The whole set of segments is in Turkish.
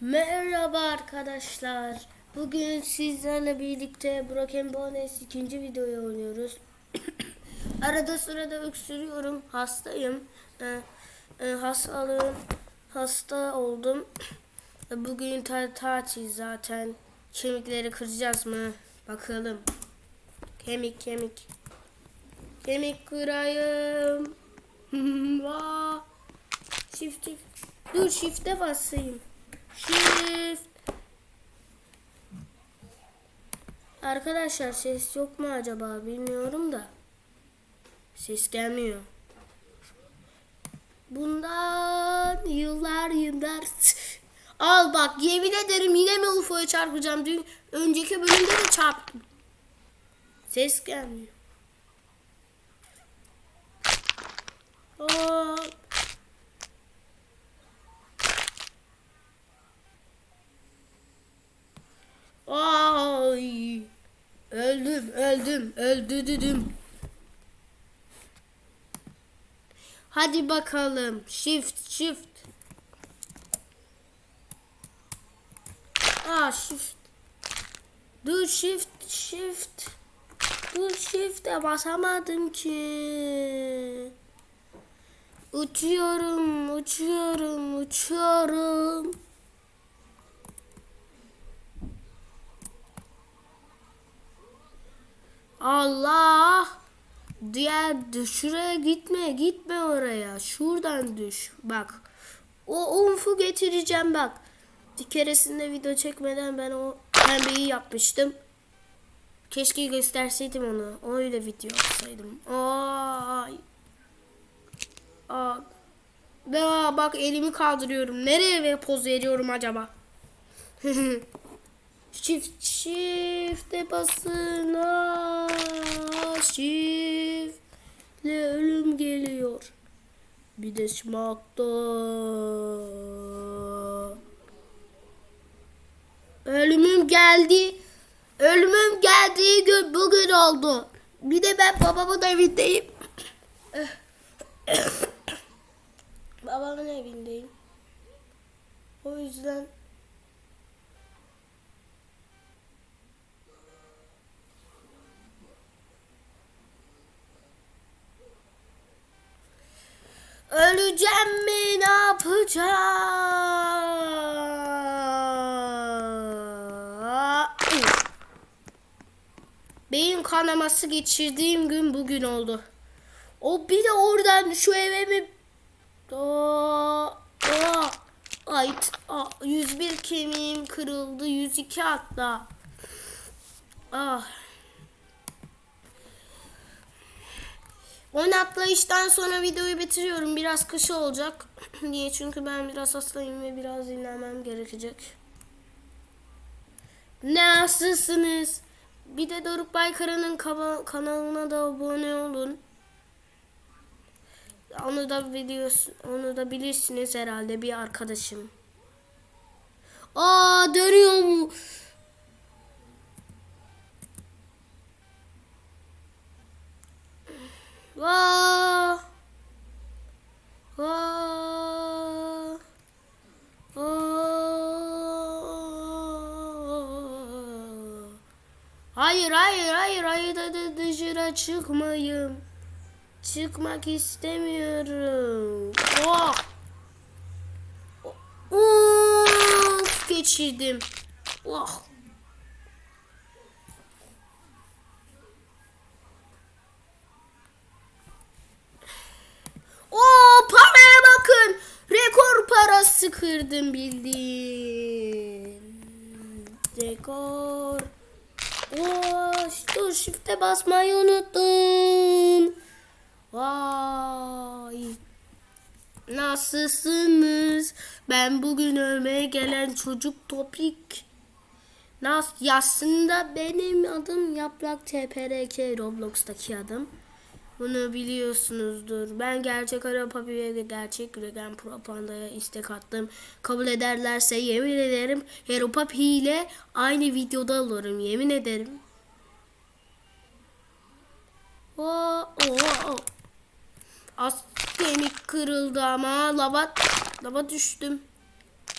Merhaba arkadaşlar. Bugün sizlerle birlikte Broken Bones ikinci videoyu oynuyoruz. Arada sırada öksürüyorum. Hastayım. Ee, e, hastalığım hasta oldum. Bugün ta tatil zaten. Kemikleri kıracağız mı? Bakalım. Kemik kemik. Kemik kırayım. Shift shift. Dur shift'e basayım. Shift. Arkadaşlar ses yok mu acaba bilmiyorum da. Ses gelmiyor. Bundan yıllar yıllar. Al bak yemin ederim yine mi UFO'ya çarpacağım? Dün önceki bölümde de çarptım. Ses gelmiyor. Hop. Ay. Öldüm, öldürdüm. Hadi bakalım. Shift, shift. Aa, shift. Dur shift, shift. Dur shift'e basamadım ki. Uçuyorum, uçuyorum, uçuyorum. Diğer şuraya gitme, gitme oraya. Şuradan düş. Bak. O unfu getireceğim bak. Bir keresinde video çekmeden ben o pembeyi yapmıştım. Keşke gösterseydim onu. Öyle video yapsaydım. Ay. Aa. Ve bak elimi kaldırıyorum. Nereye ve poz veriyorum acaba? Shift shift'e basın. Aa, Shift'le ölüm geliyor. Bir de smakta. Ölümüm geldi. Ölümüm geldiği gün bugün oldu. Bir de ben babamın evindeyim. babamın evindeyim. O yüzden Öleceğim mi ne yapacağım? Beyin kanaması geçirdiğim gün bugün oldu. O bir de oradan şu eve mi... Aa, aa, ay, aa, 101 kemiğim kırıldı. 102 hatta. Ah. Ön atlayıştan sonra videoyu bitiriyorum. Biraz kısa olacak. Niye? Çünkü ben biraz hastayım ve biraz dinlenmem gerekecek. Nasılsınız? Bir de Doruk Baykara'nın kanalına da abone olun. Onu da videosu, onu da bilirsiniz herhalde bir arkadaşım. Aa dönüyor mu? Vaa! Vaa! Aa! Hayır hayır hayır hayır da dışarı çıkmayayım. Çıkmak istemiyorum. Oh! Of, geçirdim. Oh. Kırdım bildiğin. Rekor. Oo, dur shift'e basmayı unuttum. Vay. Nasılsınız? Ben bugün ölmeye gelen çocuk topik. Nas aslında benim adım Yaprak TPRK Roblox'taki adım. Bunu biliyorsunuzdur. Ben gerçek Arap Papi'ye ve gerçek Regen Propaganda'ya istek attım. Kabul ederlerse yemin ederim Hero Papi ile aynı videoda olurum. Yemin ederim. Oo, oo, oo. Az kemik kırıldı ama lava lava düştüm.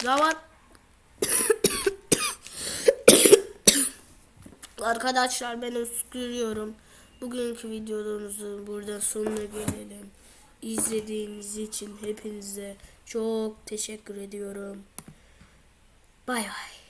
Zaman Arkadaşlar ben öskürüyorum. Bugünkü videomuzun burada sonuna gelelim. İzlediğiniz için hepinize çok teşekkür ediyorum. Bay bay.